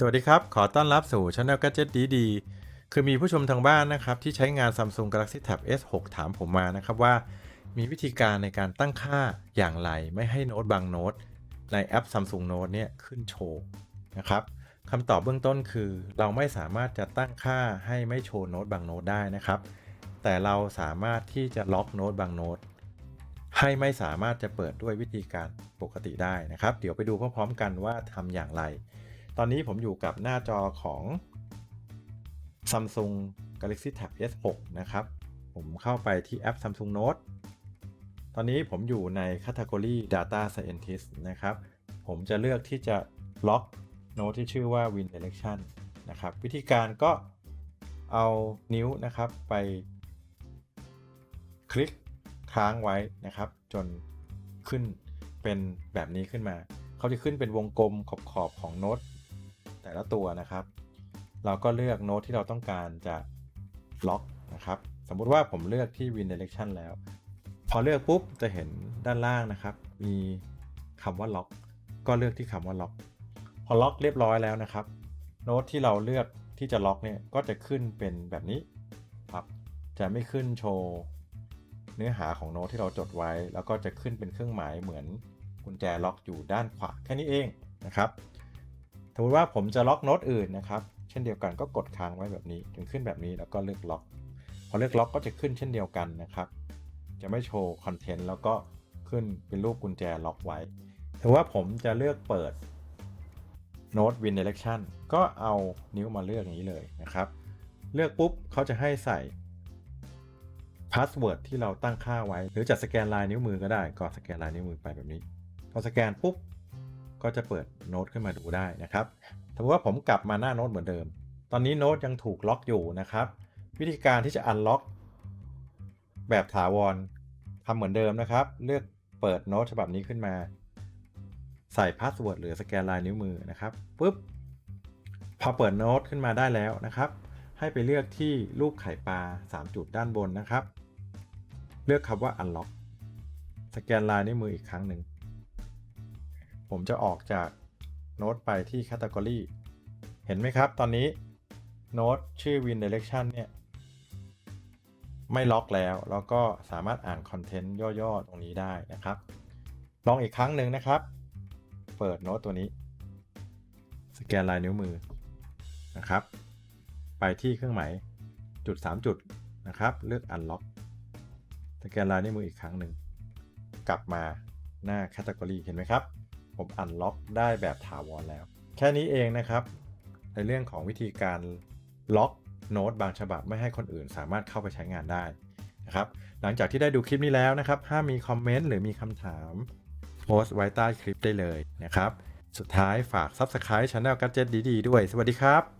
สวัสดีครับ ขอต้อนรับสู่ช anel Gadget ดีดีๆ คือมีผู้ชมทางบ้านนะครับ ที่ใช้งาน Samsung Galaxy Tab S6 ถามผมมานะครับว่า มีวิธีการในการตั้งค่าอย่างไร ไม่ให้โน้ตบางโน้ตในแอป Samsung Note เนี่ยขึ้นโชว์นะครับคำตอบเบื้องต้นคือ เราไม่สามารถจะตั้งค่าให้ไม่โชว์โน้ตบางโน้ตได้นะครับ แต่เราสามารถที่จะล็อกโน้ตบางโน้ตให้ไม่สามารถจะเปิดด้วยวิธีการปกติได้นะครับ เดี๋ยวไปดูพร้อมๆกันว่าทำอย่างไร ตอนนี้ผมอยู่กับหน้าจอของ Samsung Galaxy Tab S6 นะครับ ผมเข้าไปที่แอป Samsung Note ตอนนี้ผมอยู่ใน Category Data Scientist นะครับ ผมจะเลือกที่จะล็อกโน้ตที่ชื่อว่า Win Direction นะครับ วิธีการก็เอานิ้วนะครับไป คลิกค้างไว้นะครับ จนขึ้นเป็นแบบนี้ขึ้นมา เขาจะขึ้นเป็นวงกลมขอบๆของโน้ต แต่ละตัวนะครับ เราก็เลือกโน้ตที่เราต้องการจะล็อกนะครับ สมมุติว่าผมเลือกที่ Win Direction แล้ว พอเลือกปุ๊บจะเห็นด้านล่างนะครับ มีคำว่าล็อก ก็เลือกที่คำว่าล็อก พอล็อกเรียบร้อยแล้วนะครับ โน้ตที่เราเลือกที่จะล็อกเนี่ยก็จะขึ้นเป็นแบบนี้ครับ จะไม่ขึ้นโชว์เนื้อหาของโน้ตที่เราจดไว้ แล้วก็จะขึ้นเป็นเครื่องหมายเหมือนกุญแจล็อกอยู่ด้านขวาแค่นี้เองนะครับ สมมติว่าผมจะล็อกโน้ตอื่นนะครับ เช่นเดียวกันก็กดค้างไว้แบบนี้ถึงขึ้นแบบนี้แล้วก็เลือกล็อก พอเลือกล็อกก็จะขึ้นเช่นเดียวกันนะครับ จะไม่โชว์คอนเทนต์แล้วก็ขึ้นเป็นรูปกุญแจล็อกไว้ถือว่าผมจะเลือกเปิด Note Win Direction ก็เอานิ้วมาเลือกอย่างนี้เลยนะครับ เลือกปุ๊บเขาจะให้ใส่พาสเวิร์ดที่เราตั้งค่าไว้ หรือจะสแกนลายนิ้วมือก็ได้ ก็สแกนลายนิ้วมือไปแบบนี้ พอสแกนปุ๊บ ก็จะเปิดโน้ตขึ้นมาดูได้นะครับสมมติว่าผมกลับมาหน้าโน้ตเหมือนเดิม ตอนนี้โน้ตยังถูกล็อกอยู่นะครับ วิธีการที่จะอันล็อกแบบถาวรทำเหมือนเดิมนะครับ เลือกเปิดโน้ตฉบับนี้ขึ้นมา ใส่พาสเวิร์ดหรือสแกนลายนิ้วมือนะครับปุ๊บพอเปิดโน้ตขึ้นมาได้แล้วนะครับ ให้ไปเลือกที่รูปไข่ปลา 3 จุดด้านบนนะครับ เลือกคำว่า unlock สแกนลายนิ้วมืออีกครั้งหนึ่ง ผมจะออกจากโน้ตไปที่ Category เห็นไหมครับ ตอนนี้โน้ตชื่อ Win Direction เนี่ยไม่ล็อกแล้ว แล้วก็สามารถอ่านคอนเทนต์ย่อๆ ตรงนี้ได้นะครับ ลองอีกครั้งหนึ่งนะครับ เปิดโน้ตตัวนี้ สแกนลายนิ้วมือนะครับ ไปที่เครื่องหมายจุด 3 จุดนะครับ เลือก Unlock สแกนลายนิ้วมืออีกครั้งหนึ่ง กลับมาหน้า Category เห็นไหมครับ ผมอันล็อกได้แบบถาวรแล้ว แค่นี้เองนะครับ ในเรื่องของวิธีการล็อกโน้ตบางฉบับไม่ให้คนอื่นสามารถเข้าไปใช้งานได้นะครับหลังจากที่ได้ดูคลิปนี้แล้วนะครับถ้ามีคอมเมนต์หรือมีคำถามโพสต์ไว้ใต้คลิปได้เลยนะครับ สุดท้ายฝาก Subscribe Channel Gadget ดีๆด้วย สวัสดีครับ